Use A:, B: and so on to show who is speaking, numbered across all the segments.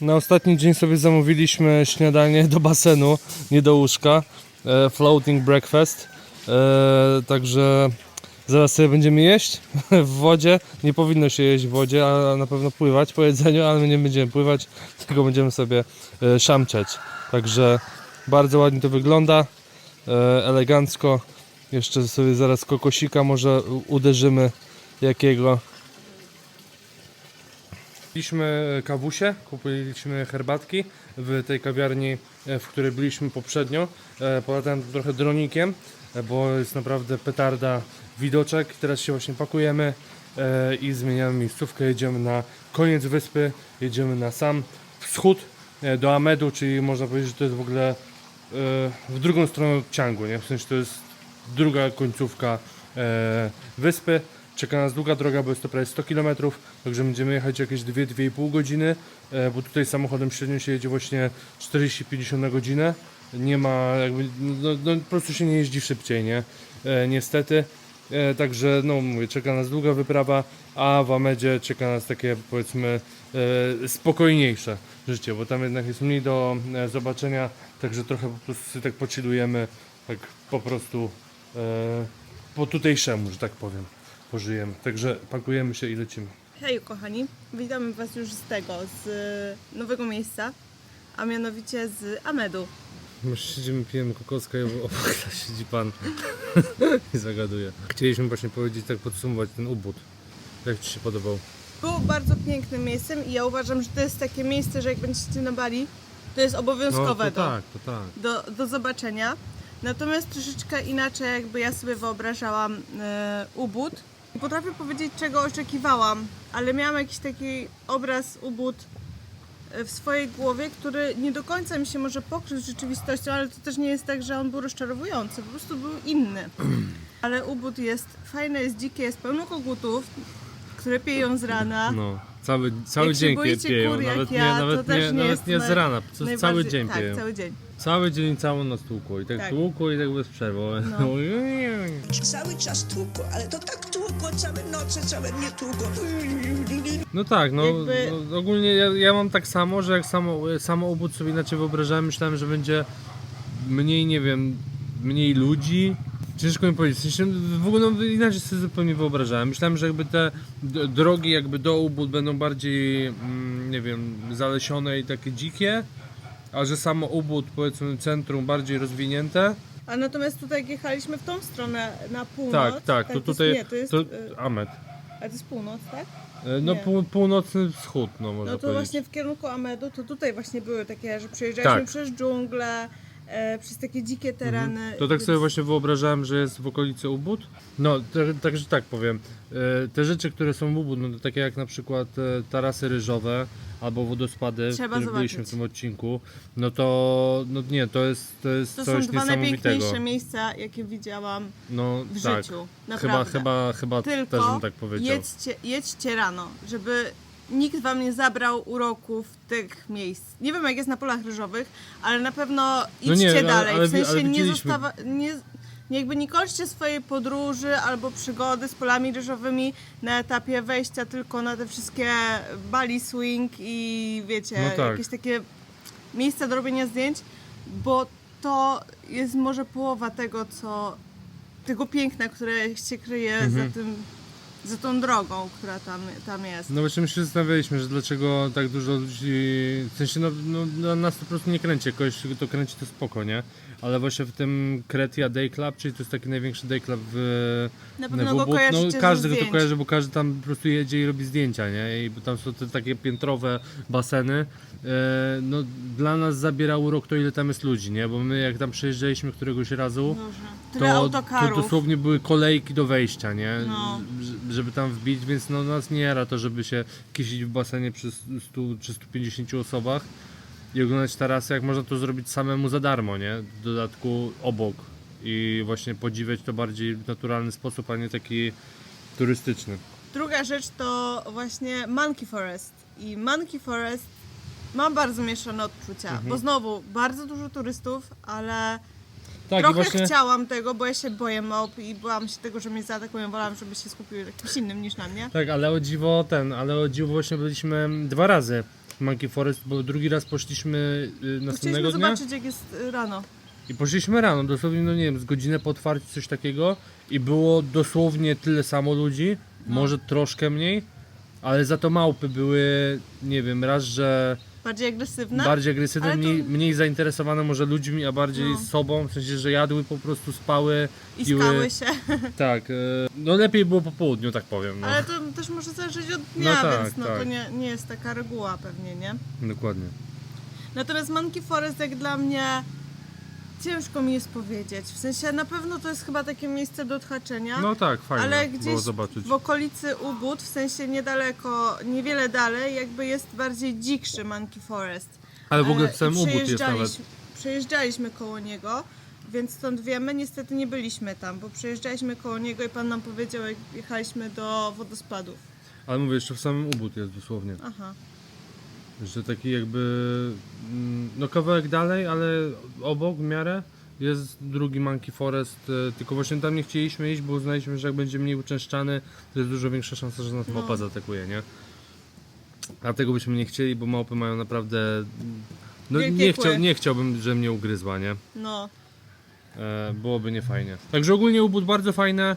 A: Na ostatni dzień sobie zamówiliśmy śniadanie do basenu, nie do łóżka. E, floating breakfast. E, także zaraz sobie będziemy jeść w wodzie. Nie powinno się jeść w wodzie, a na pewno pływać po jedzeniu, ale my nie będziemy pływać, tylko będziemy sobie e, szamczeć. Także bardzo ładnie to wygląda. E, elegancko. Jeszcze sobie zaraz kokosika może uderzymy jakiego. Kupiliśmy kawusie, kupiliśmy herbatki w tej kawiarni, e, w której byliśmy poprzednio. E, Polatałem trochę dronikiem, e, bo jest naprawdę petarda widoczek. Teraz się właśnie pakujemy i zmieniamy miejscówkę. Jedziemy na koniec wyspy, jedziemy na sam wschód do Amedu, czyli można powiedzieć, że to jest w ogóle w drugą stronę od nie? W sensie to jest druga końcówka wyspy. Czeka nas długa droga, bo jest to prawie 100 km, także będziemy jechać jakieś 2-2,5 godziny, e, bo tutaj samochodem średnio się jedzie właśnie 40-50 na godzinę. Nie ma jakby, no, no po prostu się nie jeździ szybciej, nie? E, niestety. E, także no mówię, czeka nas długa wyprawa, a w Amedzie czeka nas takie powiedzmy e, spokojniejsze życie, bo tam jednak jest mniej do e, zobaczenia, także trochę po prostu tak pochillujemy, tak po prostu e, po tutejszemu, że tak powiem, pożyjemy. Także pakujemy się i lecimy.
B: Hej kochani, witamy Was już z tego, z nowego miejsca, a mianowicie z Amedu.
A: My siedzimy, pijemy kokoska i obok nas siedzi pan i zagaduje. Chcieliśmy właśnie powiedzieć, tak podsumować ten ubód. Jak Ci się podobał?
B: Było bardzo pięknym miejscem i ja uważam, że to jest takie miejsce, że jak będziecie na Bali, to jest obowiązkowe
A: to
B: do,
A: tak, to tak.
B: do, do zobaczenia. Natomiast troszeczkę inaczej jakby ja sobie wyobrażałam e, Ubud. I Potrafię powiedzieć, czego oczekiwałam, ale miałam jakiś taki obraz Ubud e, w swojej głowie, który nie do końca mi się może pokrył z rzeczywistością, ale to też nie jest tak, że on był rozczarowujący, po prostu był inny. Ale Ubud jest fajny, jest dzikie, jest pełno kogutów, które piją z rana.
A: No, cały, cały dzień pieją,
B: kur
A: nawet,
B: ja,
A: nie, nawet, nie,
B: nie
A: nawet nie z rana, cały dzień
B: tak,
A: pieją.
B: cały dzień.
A: Cały dzień całą nas tłukło i tak,
B: Tak.
A: tłukło i tak bez przerwy.
B: No.
C: Cały czas tłukło, ale to tak tłukło, całe noce, całe dnie tłukło.
A: No tak, no,
B: Jakby-
A: no ogólnie ja, ja mam tak samo, że jak samo, samo obóz sobie inaczej wyobrażałem, myślałem, że będzie mniej, nie wiem, mniej ludzi. Ciężko mi powiedzieć, w, sensie, w ogóle no, inaczej sobie zupełnie wyobrażałem. Myślałem, że jakby te drogi jakby do Ubud będą bardziej, mm, nie wiem, zalesione i takie dzikie, a że samo Ubud, powiedzmy centrum bardziej rozwinięte.
B: A natomiast tutaj jak jechaliśmy w tą stronę na północ.
A: tak, tak, to
B: jest-
A: tutaj,
B: Nie, to jest,
A: to,
B: y,
A: Amed.
B: a to jest północ, tak?
A: E, No pół, północny wschód, no można
B: No to
A: powiedzieć.
B: właśnie w kierunku Amedu, to tutaj właśnie były takie, że przejeżdżaliśmy
A: Tak.
B: przez dżunglę, e, przez takie dzikie tereny.
A: Mhm. To tak sobie właśnie wyobrażałem, że jest w okolicy Ubud. No, także tak powiem. E, Te rzeczy, które są w Ubud, no takie jak na przykład e, tarasy ryżowe albo wodospady,
B: Trzeba
A: w których byliśmy w
B: zobaczyć.
A: tym odcinku, no to no nie, to jest, to jest
B: To są
A: coś
B: dwa
A: niesamowitego.
B: najpiękniejsze miejsca, jakie widziałam
A: No
B: w
A: tak.
B: życiu.
A: Chyba,
B: Naprawdę.
A: chyba, chyba też
B: Tylko
A: bym tak powiedział.
B: jedźcie, jedźcie rano, żeby nikt wam nie zabrał uroków tych miejsc. Nie wiem jak jest na polach ryżowych, ale na pewno idźcie
A: No nie, ale-
B: dalej.
A: ale
B: w sensie
A: ale
B: nie zostawa... Nie, nie jakby nie kończcie swojej podróży albo przygody z polami ryżowymi na etapie wejścia tylko na te wszystkie Bali Swing i wiecie,
A: No tak.
B: jakieś takie miejsca do robienia zdjęć, bo to jest może połowa tego, co tego piękna, które się kryje
A: Mhm.
B: za tym, za tą drogą, która tam, tam jest.
A: No właśnie my się zastanawialiśmy, że dlaczego tak dużo ludzi, w sensie no, no dla nas to po prostu nie kręci, jakoś to kręci to spoko, nie? Ale właśnie w tym Kretia Day Club, czyli to jest taki największy day club w
B: Na
A: w
B: pewno go
A: Ubud,
B: kojarzycie
A: no każdy go to kojarzy, bo każdy tam po prostu jedzie i robi zdjęcia, nie? I tam są te takie piętrowe baseny. E, no dla nas zabiera urok to ile tam jest ludzi, nie? Bo my jak tam przejeżdżaliśmy któregoś razu,
B: Boże.
A: To, to dosłownie były kolejki do wejścia, nie?
B: No.
A: Żeby tam wbić, więc no nas nie jara to, żeby się kisić w basenie przy 100 czy 150 osobach i oglądać tarasy, jak można to zrobić samemu za darmo, nie? W dodatku obok i właśnie podziwiać to bardziej w naturalny sposób, a nie taki turystyczny.
B: Druga rzecz to właśnie Monkey Forest. I Monkey Forest mam bardzo mieszane odczucia,
A: Mhm.
B: bo znowu bardzo dużo turystów, ale
A: Tak,
B: trochę
A: i właśnie
B: chciałam tego, bo ja się boję małp i bałam się tego, że mnie zaatakują. Wolałam, żeby się skupiły na kimś innym niż na mnie.
A: tak, ale o dziwo ten, ale o dziwo właśnie byliśmy dwa razy Monkey Forest, bo drugi raz poszliśmy y, następnego
B: Chcieliśmy
A: dnia
B: zobaczyć jak jest y, rano.
A: i poszliśmy rano, dosłownie, no nie wiem, z godzinę po otwarciu coś takiego i było dosłownie tyle samo ludzi,
B: No.
A: może troszkę mniej, ale za to małpy były, nie wiem, raz, że
B: Bardziej agresywne.
A: bardziej agresywne,
B: Ale to-
A: mniej, mniej zainteresowane może ludźmi, a bardziej
B: No.
A: sobą, w sensie, że jadły po prostu, spały,
B: I
A: piły.
B: skały się.
A: Tak, e, no lepiej było po południu, tak powiem. No.
B: Ale to też może zależeć od dnia,
A: No tak,
B: więc no,
A: tak.
B: to nie, nie jest taka reguła pewnie, nie?
A: Dokładnie.
B: Natomiast Monkey Forest jak dla mnie ciężko mi jest powiedzieć. W sensie na pewno to jest chyba takie miejsce do odhaczenia.
A: No tak, fajnie
B: ale
A: było
B: gdzieś
A: zobaczyć.
B: w okolicy Ubud, w sensie niedaleko, niewiele dalej, jakby jest bardziej dzikszy Monkey Forest.
A: Ale w ogóle w samym Ubud jest nawet.
B: przejeżdżaliśmy- Przejeżdżaliśmy koło niego, więc stąd wiemy, niestety nie byliśmy tam, bo przejeżdżaliśmy koło niego i pan nam powiedział, jak jechaliśmy do wodospadów.
A: Ale mówię, jeszcze w samym Ubud jest dosłownie.
B: Aha.
A: Że taki jakby, mm, no kawałek dalej, ale obok w miarę jest drugi Monkey Forest, e, tylko właśnie tam nie chcieliśmy iść, bo uznaliśmy, że jak będzie mniej uczęszczany, to jest dużo większa szansa, że nas
B: No.
A: małpa zaatakuje, nie? A tego byśmy nie chcieli, bo małpy mają naprawdę... No
B: Wielkie
A: nie, chciał, nie chciałbym, że mnie ugryzła, nie?
B: No.
A: E, byłoby niefajnie. Także ogólnie Ubud bardzo fajne.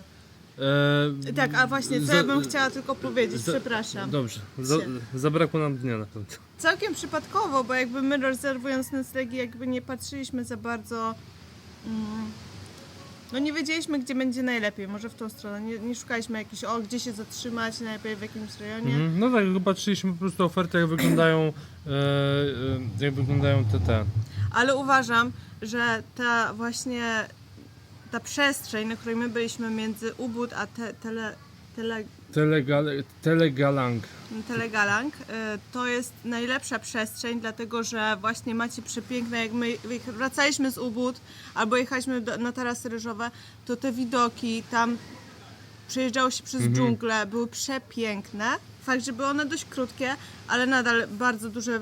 A: E,
B: Tak, a właśnie, co
A: za-
B: ja bym chciała tylko powiedzieć,
A: za-
B: przepraszam.
A: Dobrze, za, zabrakło nam dnia na pewno.
B: Całkiem przypadkowo, bo jakby my rezerwując noclegi, jakby nie patrzyliśmy za bardzo. Mm, no nie wiedzieliśmy, gdzie będzie najlepiej, może w tą stronę. Nie, nie szukaliśmy jakichś, o, gdzie się zatrzymać, najlepiej w jakimś rejonie.
A: Mhm. No tak, patrzyliśmy po prostu oferty, jak wyglądają, e, e, jak wyglądają te, te.
B: Ale uważam, że ta właśnie ta przestrzeń, na której my byliśmy między Ubud a te, tele, tele,
A: Telegal, telegalang.
B: Telegalang, y, to jest najlepsza przestrzeń, dlatego że właśnie macie przepiękne, jak my wracaliśmy z Ubud albo jechaliśmy do, na tarasy ryżowe, to te widoki tam przejeżdżało się przez dżunglę, były przepiękne. Fakt, że były one dość krótkie, ale nadal bardzo duże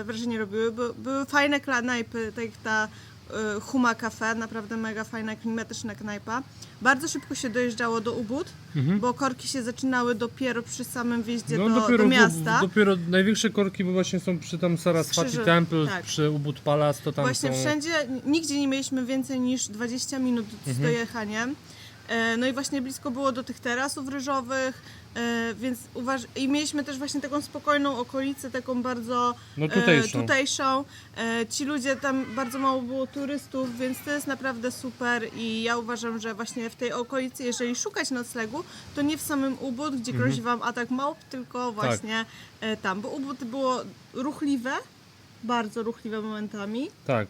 B: y, wrażenie robiły. By, były fajne knajpy, tak jak ta Huma Cafe, naprawdę mega fajna, klimatyczna knajpa. Bardzo szybko się dojeżdżało do Ubud, bo korki się zaczynały dopiero przy samym wjeździe
A: No
B: do,
A: dopiero,
B: do miasta.
A: dopiero największe korki bo właśnie są przy tam Saraswati Temple,
B: tak.
A: przy Ubud Palace, to tam
B: Właśnie
A: są...
B: wszędzie, nigdzie nie mieliśmy więcej niż 20 minut z
A: Mhm.
B: dojechaniem. E, No i właśnie blisko było do tych terasów ryżowych, e, więc uważ... i mieliśmy też właśnie taką spokojną okolicę, taką bardzo
A: No
B: e,
A: tutejszą.
B: tutejszą. E, Ci ludzie, tam bardzo mało było turystów, więc to jest naprawdę super i ja uważam, że właśnie w tej okolicy, jeżeli szukać noclegu, to nie w samym Ubud, gdzie
A: Mhm.
B: grozi Wam atak małp,
A: Tak.
B: tylko właśnie e, tam, bo Ubud było ruchliwe, bardzo ruchliwe momentami.
A: Tak.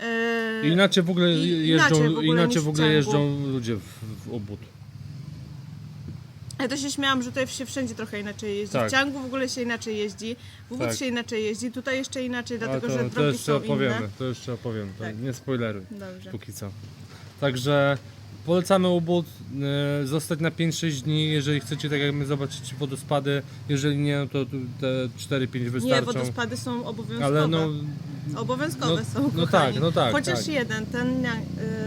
B: E,
A: Inaczej w ogóle jeżdżą,
B: inaczej w ogóle
A: inaczej w ogóle jeżdżą ludzie w, w Ubud.
B: Ja to się śmiałam, że tutaj się wszędzie trochę inaczej jeździ.
A: Tak.
B: W ciągu w ogóle się inaczej jeździ, w
A: Tak.
B: się inaczej jeździ, tutaj jeszcze inaczej, dlatego
A: to,
B: że
A: to
B: drogi
A: jeszcze
B: są
A: opowiemy,
B: inne.
A: to jeszcze opowiem, to
B: Tak.
A: nie spoileruj.
B: Dobrze.
A: póki co. Także polecamy Ubud, e, zostać na 5-6 dni, jeżeli chcecie tak jak my zobaczyć wodospady, jeżeli nie, no to te 4-5
B: Nie,
A: wystarczą.
B: wodospady są obowiązkowe.
A: Ale no,
B: Obowiązkowe
A: no-
B: są,
A: no
B: kochani.
A: tak, no tak,
B: Chociaż
A: tak.
B: jeden, ten niang,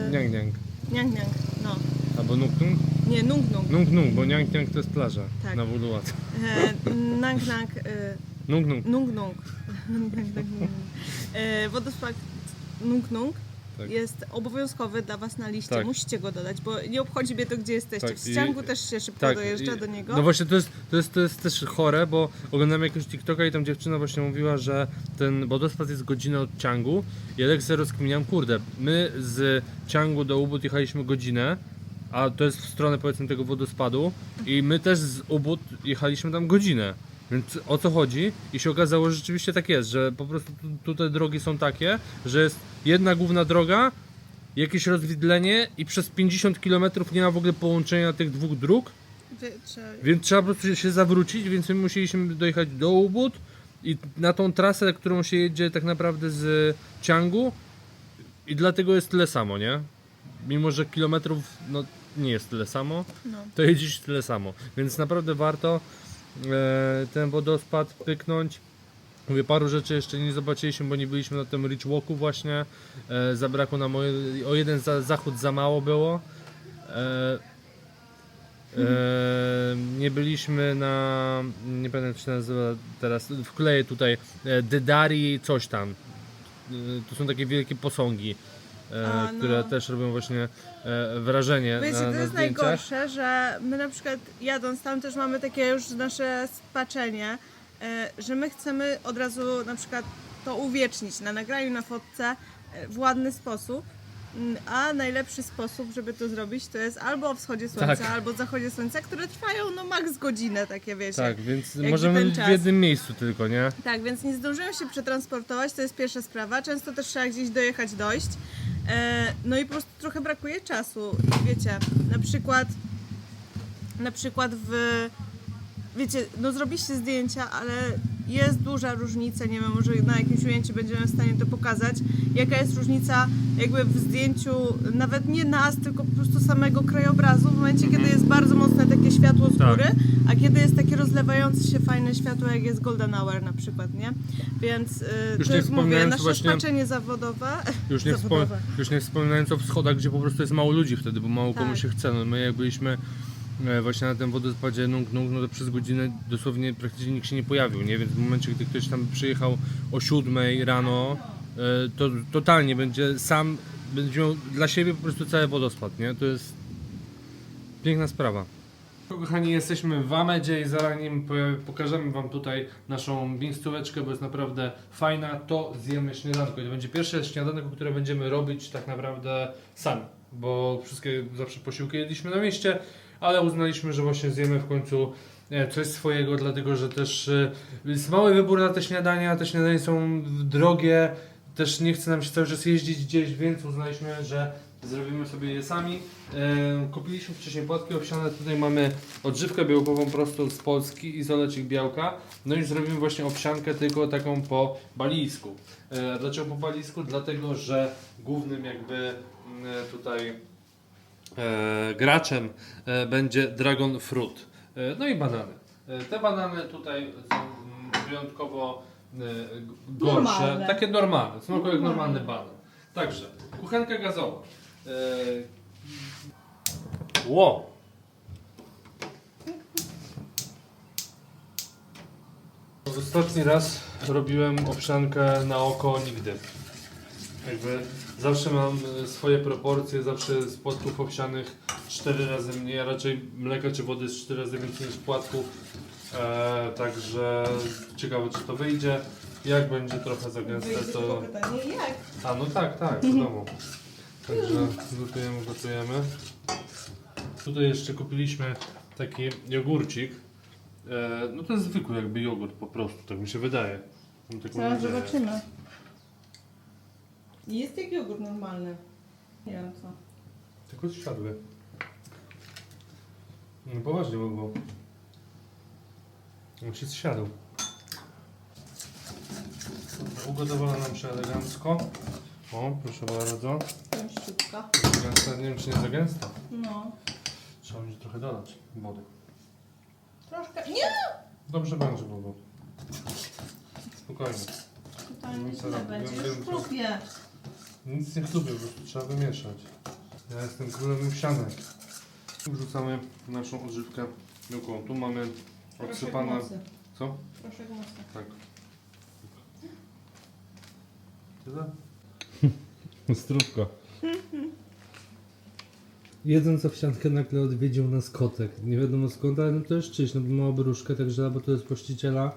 B: y,
A: niang niang.
B: niang, niang, no.
A: Albo nuk nuk?
B: Nie, nung nung.
A: Nuk nuk, bo niang niang to jest plaża
B: Tak.
A: na Wulułat.
B: E, nang nang, y,
A: Nuk nuk.
B: nung nung. e, wodospad nung nung.
A: Tak.
B: Jest obowiązkowy dla Was na liście.
A: Tak.
B: Musicie go dodać, bo nie obchodzi mnie to, gdzie jesteście.
A: Tak,
B: W
A: i-
B: Ściągu też się szybko dojeżdża
A: i-
B: do niego.
A: No właśnie to jest, to, jest, to jest też chore, bo oglądam jakiegoś TikToka i tam dziewczyna właśnie mówiła, że ten wodospad jest godzinę od Ciangu i ja tak sobie rozkminiam, kurde, my z Ciangu do Ubud jechaliśmy godzinę, a to jest w stronę powiedzmy tego wodospadu i my też z Ubud jechaliśmy tam godzinę. Więc o co chodzi? I się okazało, że rzeczywiście tak jest, że po prostu tu, tu te drogi są takie, że jest jedna główna droga, jakieś rozwidlenie i przez 50 km nie ma w ogóle połączenia tych dwóch dróg. Więc trzeba po prostu się zawrócić, więc my musieliśmy dojechać do Ubud i na tą trasę, którą się jedzie tak naprawdę z Ciangu i dlatego jest tyle samo, nie? Mimo, że kilometrów no, nie jest tyle samo,
B: No.
A: to jeździć tyle samo. Więc naprawdę warto e, ten wodospad pyknąć. Mówię, paru rzeczy jeszcze nie zobaczyliśmy, bo nie byliśmy na tym Rich Walku właśnie. E, zabrakło nam o, o jeden za, zachód za mało było. E, E, nie byliśmy na. Nie pamiętam jak się nazywa teraz. Wkleję tutaj e, Dedari coś tam. E, to są takie wielkie posągi,
B: A, no.
A: które też robią właśnie e, wrażenie
B: Wiecie,
A: na,
B: to jest
A: zdjęciach.
B: najgorsze, że my na przykład jadąc tam też mamy takie już nasze spaczenie, e, że my chcemy od razu na przykład to uwiecznić na nagraniu, na fotce e, w ładny sposób. Mm, A najlepszy sposób, żeby to zrobić, to jest albo o wschodzie słońca,
A: Tak.
B: albo zachodzie słońca, które trwają no max godzinę, takie wiecie.
A: Tak, więc możemy być w jednym miejscu tylko, nie?
B: Tak, więc nie zdążyłem się przetransportować, to jest pierwsza sprawa. Często też trzeba gdzieś dojechać, dojść. E, no i po prostu trochę brakuje czasu. Wiecie, na przykład na przykład w wiecie, no zrobiliście zdjęcia, ale jest duża różnica, nie wiem, może na jakimś ujęciu będziemy w stanie to pokazać, jaka jest różnica jakby w zdjęciu, nawet nie nas, tylko po prostu samego krajobrazu, w momencie, kiedy jest bardzo mocne takie światło z
A: Tak.
B: góry, a kiedy jest takie rozlewające się fajne światło, jak jest Golden Hour na przykład, nie? Więc y,
A: Już
B: to
A: nie
B: jest, mówię, nasze
A: właśnie-
B: spaczenie zawodowe,
A: Już nie, wspom-
B: zawodowe.
A: już nie wspominając o wschodach, gdzie po prostu jest mało ludzi wtedy, bo mało komu
B: Tak.
A: się chce. No, my jak byliśmy właśnie na tym wodospadzie Nung Nung, no to przez godzinę dosłownie praktycznie nikt się nie pojawił, nie? Więc w momencie, gdy ktoś tam przyjechał o 7 rano, e, to totalnie będzie sam, będzie miał dla siebie po prostu cały wodospad, nie? To jest piękna sprawa. Kochani, jesteśmy w Amedzie i zanim po- pokażemy Wam tutaj naszą miejscóweczkę, bo jest naprawdę fajna, to zjemy śniadanko. I to będzie pierwsze śniadanko, które będziemy robić tak naprawdę sami, bo wszystkie zawsze posiłki jedliśmy na mieście, ale uznaliśmy, że właśnie zjemy w końcu e, coś swojego, dlatego że też e, jest mały wybór na te śniadania, te śniadania są drogie, też nie chce nam się cały czas jeździć gdzieś, więc uznaliśmy, że zrobimy sobie je sami. E, kupiliśmy wcześniej płatki owsiane, tutaj mamy odżywkę białkową prosto z Polski, izolecik białka. No i zrobimy właśnie owsiankę tylko taką po balijsku. Dlaczego po balijsku? Dlatego, że głównym jakby mm, tutaj graczem e, będzie Dragon Fruit. E, no i banany. E, te banany tutaj są mm, wyjątkowo e, gorsze,
B: Normalne.
A: takie normalne, smakują jak normalny banan. Także, kuchenka gazowa. E, ło! Ostatni raz robiłem owsiankę na oko nigdy. Jakby zawsze mam e, swoje proporcje, zawsze z płatków owsianych 4 razy mniej, a raczej mleka czy wody jest 4 razy więcej niż płatków. E, także ciekawe czy to wyjdzie. Jak będzie trochę za gęste to...
B: pytanie jak?
A: A no tak, tak, wiadomo. Także gotujemy, gotujemy. Tutaj jeszcze kupiliśmy taki jogurcik. E, no to jest zwykły jakby jogurt po prostu, tak mi się wydaje. Mam taką
B: Zaraz
A: nadzieję.
B: zobaczymy. Jest jak jogurt normalny. Nie wiem co.
A: Tylko zsiadły. No poważnie było. On się zsiadł. Ugotowana nam się elegancko. O, proszę bardzo.
B: Pięściutka.
A: Gęsta, nie wiem czy nie za gęsta.
B: No.
A: Trzeba będzie trochę dodać wody.
B: Troszkę. Nie!
A: Dobrze będzie było. Spokojnie.
B: Nic
A: co
B: nie
A: robię?
B: będzie. Już
A: wiem,
B: chrupie.
A: Nic nie chlubię, po prostu trzeba wymieszać. Ja jestem królem wsianek. Wrzucamy naszą odżywkę białkową. Tu mamy odsypane...
B: mocy.
A: Co?
B: Proszek mocy.
A: Tak. Tyle? Zdrówko. Jedząc owsiankę nagle odwiedził nas kotek. Nie wiadomo skąd, ale no to jest czyś, no bo ma obruszkę, także albo to jest właściciela,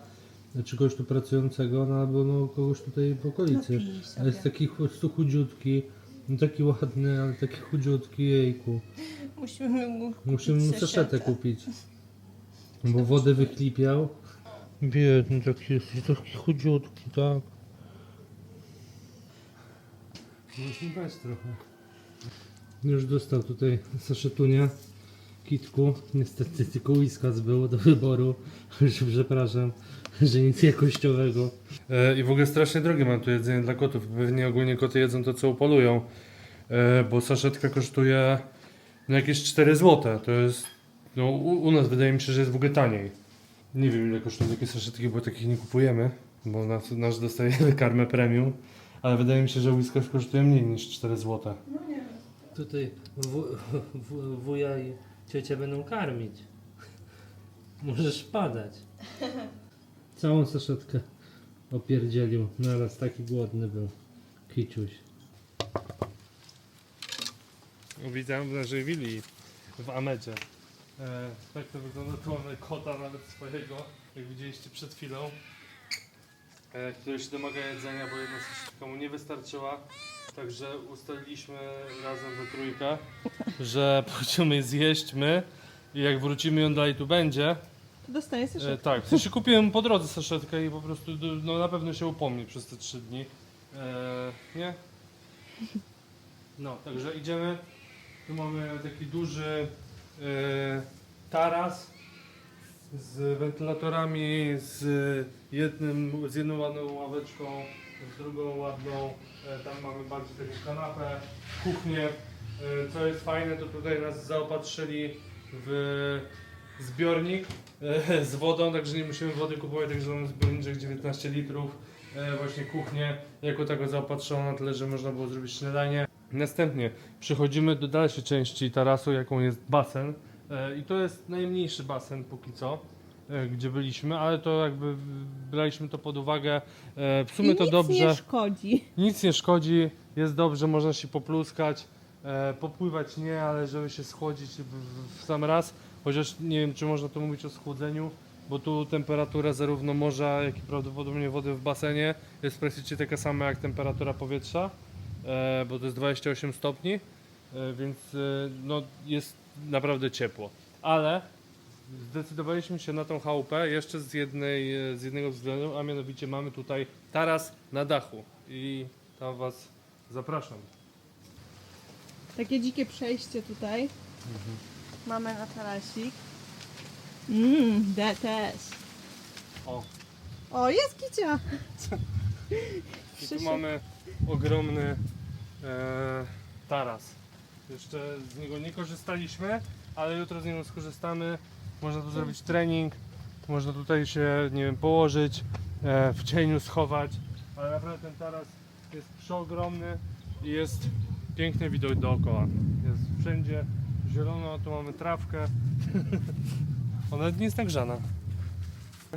A: czy kogoś tu pracującego, no albo no kogoś tutaj w okolicy.
B: No
A: jest taki chu- stu chudziutki, no taki ładny, ale taki chudziutki, jejku.
B: Musimy mu
A: Musimy mu saszetę kupić. Bo wodę wychlipiał. Biedny taki jest, taki chudziutki, tak. Musimy weź trochę. Już dostał tutaj saszetunia, kitku. Niestety tylko whiskas było do wyboru. Już przepraszam, że nic jakościowego. E, I w ogóle strasznie drogie mam tu jedzenie dla kotów. Pewnie ogólnie koty jedzą to, co upolują. E, bo saszetka kosztuje no jakieś 4 zł. To jest. No u, u nas wydaje mi się, że jest w ogóle taniej. Nie wiem ile kosztują takie saszetki, bo takich nie kupujemy, bo nas, nasz dostajemy karmę premium. Ale wydaje mi się, że whiskas kosztuje mniej niż 4 zł.
B: No nie wiem.
A: Tutaj w, w, wuja i
D: Ciecie będą karmić. Możesz padać. Całą saszetkę opierdzielił. Naraz taki głodny był. Kiciuś.
A: Witam w naszej willi w Amedzie. E, tak to wygląda, tu mamy kota nawet swojego, jak widzieliście przed chwilą, e, który się domaga jedzenia, bo jedna saszetka mu nie wystarczyła. Także ustaliliśmy razem we trójkę, że pójdziemy je zjeść my i jak wrócimy on dalej tu będzie,
B: Dostaję
A: E,
B: saszetkę.
A: tak, w sensie kupiłem po drodze saszetkę i po prostu no, na pewno się upomni przez te trzy dni. E, nie? No, także idziemy. Tu mamy taki duży e, taras z wentylatorami, z, jednym, z jedną ładną ławeczką, z drugą ładną. E, tam mamy bardziej taką kanapę, kuchnię. E, co jest fajne, to tutaj nas zaopatrzyli w zbiornik e, z wodą, także nie musimy wody kupować, także mamy zbiorniczek 19 litrów. Właśnie kuchnię jako tako zaopatrzoną na tyle, że można było zrobić śniadanie. Następnie przechodzimy do dalszej części tarasu, jaką jest basen. I to jest najmniejszy basen póki co, gdzie byliśmy, ale to jakby braliśmy to pod uwagę. E, w sumie
B: I
A: to
B: nic
A: dobrze.
B: nie szkodzi.
A: Nic nie szkodzi, jest dobrze, można się popluskać, e, popływać nie, ale żeby się schłodzić w, sam raz, chociaż nie wiem, czy można tu mówić o schłodzeniu, bo tu temperatura zarówno morza, jak i prawdopodobnie wody w basenie jest praktycznie taka sama jak temperatura powietrza, e, bo to jest 28 stopni, e, więc e, no, jest naprawdę ciepło. Ale zdecydowaliśmy się na tą chałupę jeszcze z, jednej, e, z jednego względu, a mianowicie mamy tutaj taras na dachu i tam Was zapraszam.
B: Takie dzikie przejście tutaj.
A: Mhm.
B: Mamy na tarasik. Mmm, DTS.
A: O,
B: O, jest kicia!
A: i tu mamy ogromny e, taras. Jeszcze z niego nie korzystaliśmy, ale jutro z niego skorzystamy. Można tu zrobić trening, można tutaj się, nie wiem, położyć, e, w cieniu schować, ale naprawdę ten taras jest przeogromny i jest piękny widok dookoła. Jest wszędzie zielono, tu mamy trawkę. Ona nie jest nagrzana.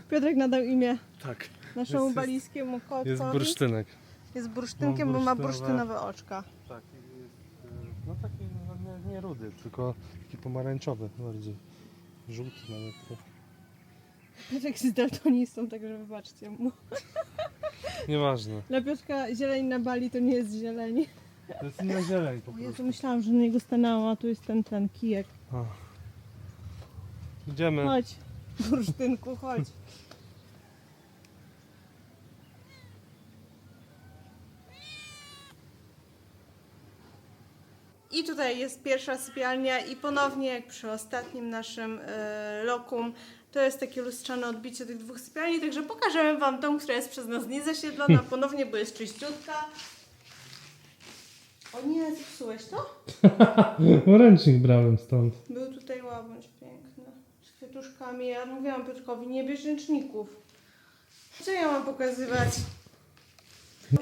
B: Piotrek nadał imię
A: Tak.
B: naszemu
A: Jest-
B: balijskiemu kotkowi.
A: Jest bursztynek.
B: Jest bursztynkiem, bo ma
A: bursztynowe.
B: bursztynowe oczka.
A: Tak, jest, e, no taki no, nie, nie rudy, tylko taki pomarańczowy bardziej. Żółty nawet.
B: Piotrek jest daltonistą, także wybaczcie mu.
A: Nieważne.
B: Dla Piotrka zieleń na Bali to nie jest zieleń.
A: To jest inna zieleń po
B: O Jezu,
A: prostu.
B: myślałam, że na niego stanęłam, a tu jest ten, ten kijek.
A: O. Idziemy.
B: Chodź, bursztynku, chodź. I tutaj jest pierwsza sypialnia i ponownie jak przy ostatnim naszym e, lokum, to jest takie lustrzane odbicie tych dwóch sypialni, także pokażemy Wam tą, która jest przez nas niezasiedlona ponownie, bo jest czyściutka. O nie, zepsułeś to?
D: Ręcznik brałem stąd.
B: Był tutaj łabędź piękny, z kwiatuszkami. Ja mówiłam Piotrkowi, nie bierz ręczników. Co ja mam pokazywać?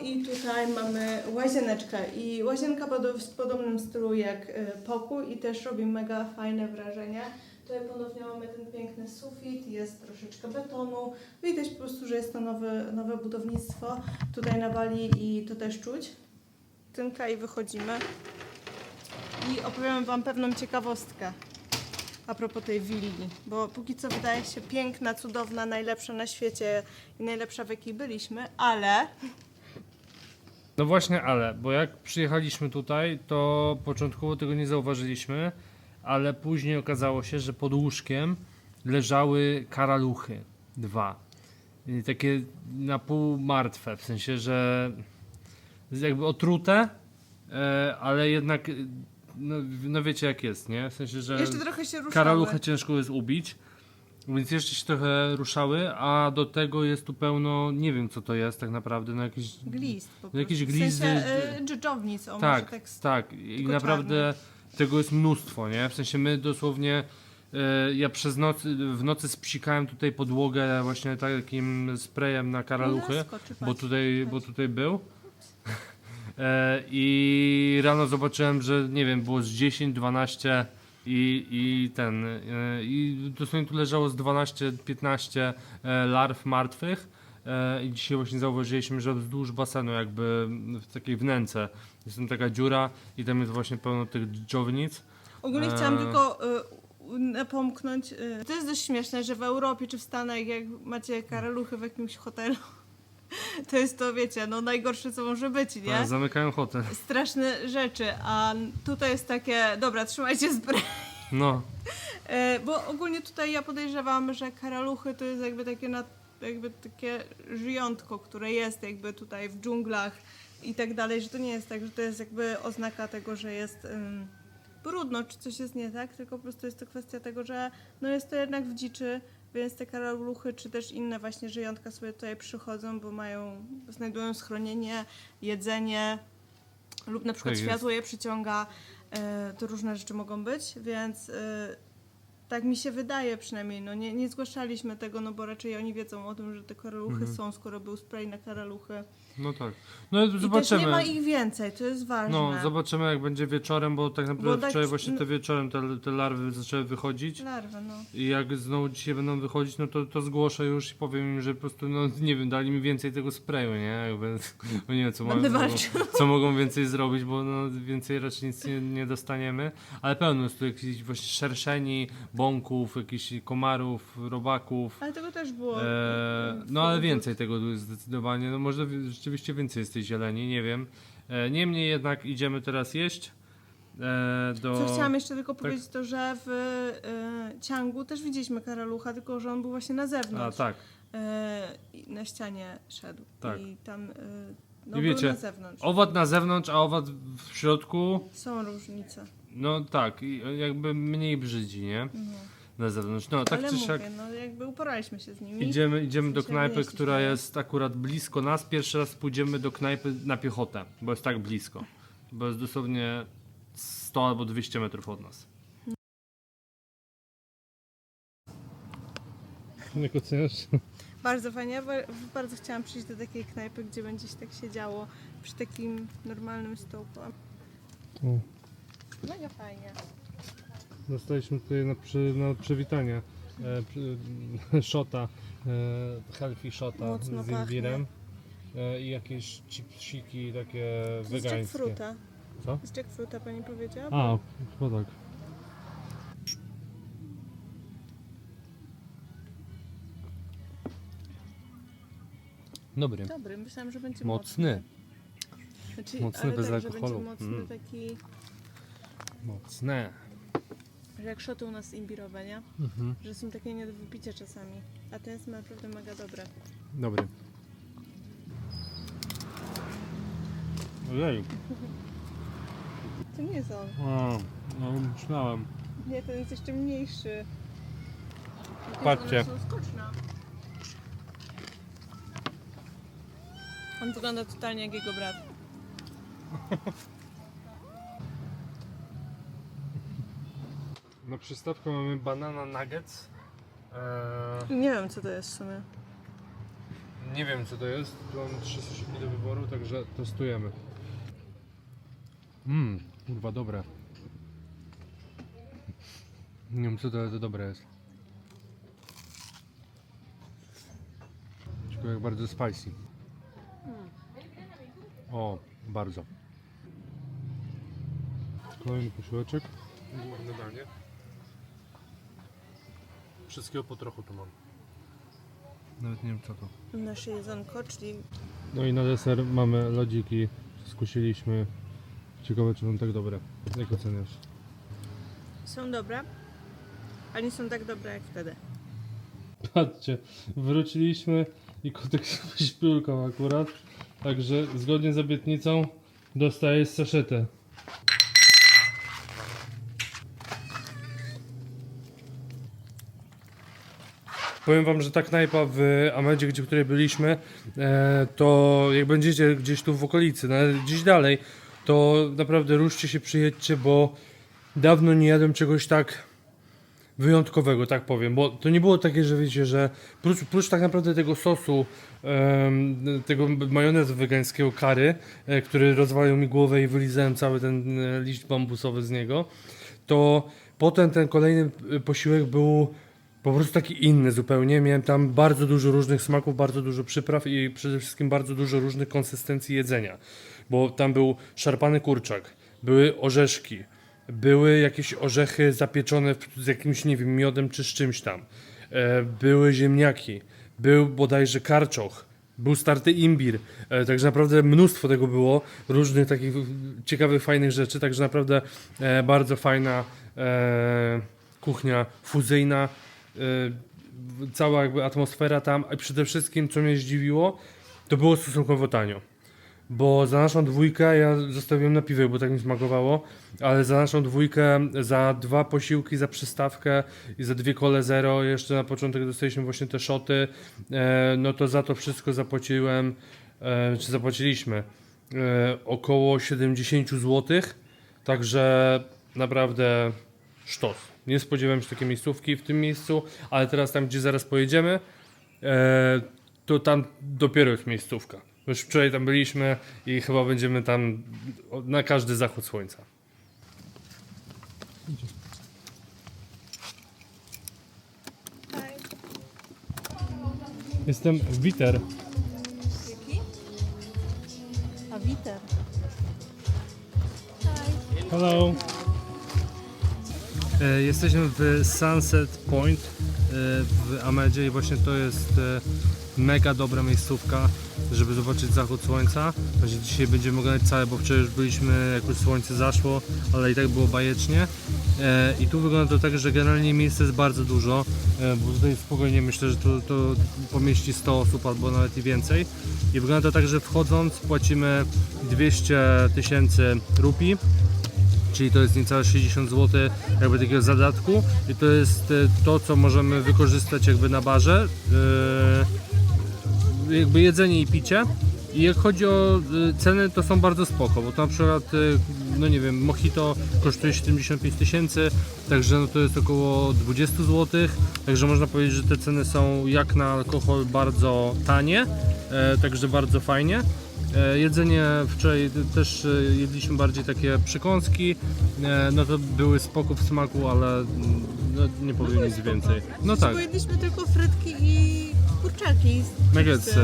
B: I tutaj mamy łazieneczkę i łazienka w podobnym stylu jak y, pokój i też robi mega fajne wrażenie. Tutaj ponownie mamy ten piękny sufit, jest troszeczkę betonu. Widać po prostu, że jest to nowe, nowe budownictwo tutaj na Bali i to też czuć. Tynka i wychodzimy. I opowiem Wam pewną ciekawostkę a propos tej willi, bo póki co wydaje się piękna, cudowna, najlepsza na świecie i najlepsza w jakiej byliśmy, ale
A: No właśnie, ale, bo jak przyjechaliśmy tutaj, to początkowo tego nie zauważyliśmy, ale później okazało się, że pod łóżkiem leżały karaluchy. Dwa. I takie na pół martwe, w sensie, że jakby otrute, e, ale jednak, no, no wiecie jak jest, nie? W sensie, że
B: jeszcze trochę się ruszały.
A: karaluchę ciężko jest ubić. Więc jeszcze się trochę ruszały, a do tego jest tu pełno, nie wiem co to jest tak naprawdę, no jakieś
B: Glist po prostu.
A: Jakieś
B: W
A: glizdy-
B: sensie, y, dżdżownic, o może
A: tak,
B: tak
A: tak. I naprawdę tego jest mnóstwo, nie? W sensie my dosłownie, e, ja przez noc, w nocy spsikałem tutaj podłogę właśnie takim sprayem na karaluchy,
B: No, skoczy,
A: bo tutaj, bo tutaj był. E, I rano zobaczyłem, że nie wiem, było z 10-12 I, i ten, e, i dosłownie tu leżało z 12-15 e, larw martwych. E, I dzisiaj właśnie zauważyliśmy, że wzdłuż basenu, jakby w takiej wnęce, jest tam taka dziura i tam jest właśnie pełno tych dżdżownic.
B: Ogólnie chciałam tylko napomknąć, to jest dość śmieszne, że w Europie czy w Stanach, jak macie karaluchy w jakimś hotelu, to jest to, wiecie, no najgorsze co może być, nie?
A: E, Zamykają hotel.
B: Straszne rzeczy, a tutaj jest takie, dobra, trzymajcie spray.
A: No,
B: E, Bo ogólnie tutaj ja podejrzewam, że karaluchy to jest jakby takie, na, jakby takie żyjątko, które jest jakby tutaj w dżunglach i tak dalej, że to nie jest tak, że to jest jakby oznaka tego, że jest ym, brudno, czy coś jest nie tak, tylko po prostu jest to kwestia tego, że no jest to jednak w dziczy, więc te karaluchy, czy też inne właśnie żyjątka sobie tutaj przychodzą, bo mają, znajdują schronienie, jedzenie lub na przykład
A: Tak
B: światło je przyciąga, e, to różne rzeczy mogą być, więc e, tak mi się wydaje przynajmniej, no nie, nie zgłaszaliśmy tego, no bo raczej oni wiedzą o tym, że te karaluchy
A: Mhm.
B: są, skoro był spray na karaluchy.
A: No tak. No
B: I też
A: zobaczymy.
B: nie ma ich więcej, to jest ważne.
A: No, zobaczymy jak będzie wieczorem, bo tak naprawdę
B: Bo tak-
A: wczoraj właśnie
B: no-
A: te wieczorem te, te larwy zaczęły wychodzić.
B: Larwy, no.
A: I jak znowu dzisiaj będą wychodzić, no to, to zgłoszę już i powiem im, że po prostu, no nie wiem, dali mi więcej tego sprayu, nie? Jakby, bo nie wiem, co,
B: walczył.
A: co mogą więcej zrobić, bo no, więcej raczej nic nie, nie dostaniemy. Ale pełno jest tu jakichś właśnie szerszeni, bąków, jakichś komarów, robaków.
B: Ale tego też było.
A: E, no ale więcej tego zdecydowanie. No może wi- rzeczywiście więcej jest tej zieleni, nie wiem. E, niemniej jednak idziemy teraz jeść. E, do...
B: Co chciałam jeszcze tylko powiedzieć, to że w e, ciągu też widzieliśmy karalucha, tylko że on był właśnie na
A: A
B: zewnątrz.
A: tak.
B: E, i na ścianie szedł.
A: Tak.
B: I tam e, no,
A: I wiecie,
B: na zewnątrz.
A: Owad na zewnątrz, a owad w środku.
B: Są różnice.
A: No tak, jakby mniej brzydzi, nie? Na zewnątrz. No tak
B: Ale
A: czy
B: mówię,
A: siak.
B: no jakby uporaliśmy się z nimi.
A: Idziemy, idziemy do knajpy, która jest akurat blisko nas. Pierwszy raz pójdziemy do knajpy na piechotę, bo jest tak blisko. Bo jest dosłownie 100 albo 200 metrów od nas.
D: Jak oceniasz?
B: Bardzo fajnie. Ja ba- bardzo chciałam przyjść do takiej knajpy, gdzie będzie się tak siedziało przy takim normalnym stołku. Mega fajnie.
D: Dostaliśmy tutaj na, przy, na przywitanie e, przy, shota, e, healthy shota
B: Mocno
D: z imbirem e, i jakieś chipsiki takie
B: To jest
D: wegańskie.
B: jackfruta.
D: Co?
B: Z jackfruta pani powiedziała?
D: A, chyba tak.
A: Dobry.
B: Dobry, myślałam, że będzie
A: Mocny.
B: mocny. Znaczy,
A: Mocny,
B: ale
A: bez
B: tak, że
A: alkoholu.
B: będzie mocny
A: Mm.
B: taki,
A: Mocne.
B: Że jak szoty u nas imbirowe, nie?
A: Mhm.
B: Że są takie nie do wypicia czasami. A ten jest naprawdę mega dobre.
A: Dobry. Ojej.
B: To nie jest on.
A: O, no myślałem.
B: Nie, ten jest jeszcze mniejszy.
A: Patrzcie.
B: One są skoczne. On wygląda totalnie jak jego brat.
A: Na przystawkę mamy banana nuggets. Eee,
B: Nie wiem, co to jest w sumie.
A: nie wiem co to jest. Tu mamy trzy sosiki do wyboru, także testujemy. Mmm, kurwa dobre. Nie wiem co to, ale to dobre jest. Tylko jak bardzo spicy. O, bardzo. Kolejny posiłeczek. Główne danie. Wszystkiego po trochu tu mam. Nawet nie wiem co to.
B: Nasze jedzonko, czyli
D: No i na deser mamy lodziki, skusiliśmy. Ciekawe czy będą tak dobre. Jak oceniasz?
B: są dobre, ale nie są tak dobre jak wtedy.
D: Patrzcie, wróciliśmy i kotek sobie śpiulką akurat. Także zgodnie z obietnicą dostajesz saszetę.
A: Powiem wam, że ta knajpa w Amedzie, gdzie w której byliśmy, e, to jak będziecie gdzieś tu w okolicy, nawet gdzieś dalej, to naprawdę ruszcie się, przyjedźcie, bo dawno nie jadłem czegoś tak wyjątkowego, tak powiem, bo to nie było takie, że wiecie, że prócz, prócz tak naprawdę tego sosu, tego majonezu wegańskiego kary, e, który rozwalił mi głowę i wylizałem cały ten e, liść bambusowy z niego, to
E: Potem ten kolejny posiłek był po prostu taki inny zupełnie. Miałem tam bardzo dużo różnych smaków, bardzo dużo przypraw i przede wszystkim bardzo dużo różnych konsystencji jedzenia. Bo tam był szarpany kurczak, były orzeszki, były jakieś orzechy zapieczone z jakimś, nie wiem, miodem czy z czymś tam. E, były ziemniaki, był bodajże karczoch, był starty imbir, e, także naprawdę mnóstwo tego było, różnych takich ciekawych, fajnych rzeczy, także naprawdę e, bardzo fajna kuchnia fuzyjna, cała jakby atmosfera tam, a przede wszystkim co mnie zdziwiło, to było stosunkowo tanio. Bo za naszą dwójkę ja zostawiłem na piwie, bo tak mi smakowało, ale za naszą dwójkę, za dwa posiłki, za przystawkę i za dwie kole zero, jeszcze na początek dostaliśmy właśnie te szoty, e, no to za to wszystko zapłaciłem, e, czy zapłaciliśmy e, około 70 zł, także naprawdę sztos. Nie spodziewałem się takiej miejscówki w tym miejscu, ale teraz tam, gdzie zaraz pojedziemy, e, to tam dopiero jest miejscówka. Już wczoraj tam byliśmy i chyba będziemy tam na każdy zachód słońca.
A: Jestem Witer.
B: A Witer.
A: Hello. E, jesteśmy w Sunset Point e, w Amedzie i właśnie to jest e, mega dobra miejscówka, żeby zobaczyć zachód słońca. Właśnie dzisiaj będziemy oglądać całe, bo wczoraj już byliśmy, jak już słońce zaszło, ale i tak było bajecznie. I tu wygląda to tak, że generalnie miejsc jest bardzo dużo, bo tutaj spokojnie myślę, że to, to pomieści 100 osób albo nawet i więcej. I wygląda to tak, że wchodząc płacimy 200 tysięcy rupii czyli to jest niecałe 60 zł jakby takiego zadatku i to jest e, to, co możemy wykorzystać jakby na barze, e, jakby jedzenie i picie. I jak chodzi o e, ceny, to są bardzo spoko, bo to na przykład, no nie wiem, mojito kosztuje 75 tysięcy, także no to jest około 20 zł, także można powiedzieć, że te ceny są jak na alkohol bardzo tanie, także bardzo fajnie. E, Jedzenie wczoraj też e, jedliśmy bardziej takie przekąski, e, no to były spoko w smaku, ale mm, no, nie powiem nic więcej. No tak,
B: Bo jedliśmy tylko frytki i kurczaki.
A: nuggetsy.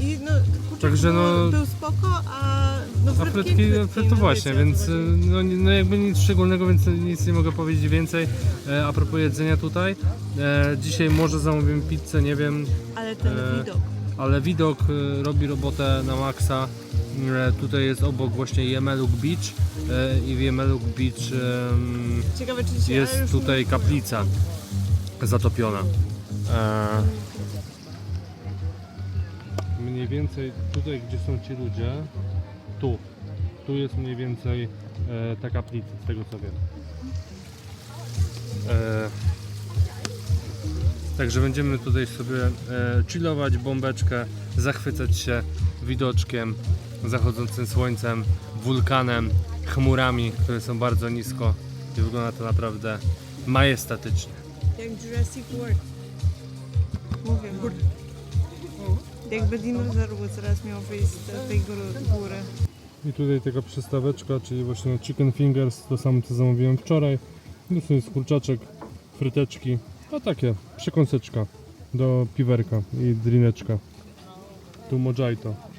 B: I no, kurczak
A: Także no-
B: był, spoko, a no
A: A
B: frytki,
A: frytki, frytki to
B: no
A: właśnie, więc no, no jakby nic szczególnego, więc nic nie mogę powiedzieć więcej e, a propos jedzenia tutaj. E, dzisiaj może zamówimy pizzę, nie wiem,
B: Ale ten
A: e,
B: widok.
A: Ale widok e, robi robotę na maksa. E, tutaj jest obok właśnie Jemeluk Beach e, i w Jemeluk Beach
B: Ciekawe,
A: jest tutaj kaplica zatopiona. Mniej więcej tutaj, gdzie są ci ludzie, tu, tu jest mniej więcej e, ta kaplica, z tego co wiem. Także będziemy tutaj sobie e, chillować, bombeczkę, zachwycać się widoczkiem, zachodzącym słońcem, wulkanem, chmurami, które są bardzo nisko i wygląda to naprawdę majestatycznie.
B: Jak Jurassic World. Mówię wam. Jakby dinozaur zaraz miał wyjść z tej góry. góry.
A: I tutaj taka przystaweczka, czyli właśnie chicken fingers, to samo co zamówiłem wczoraj. No to jest kurczaczek, fryteczki, a takie przekąseczka do piwerka i drineczka. Tu mojito.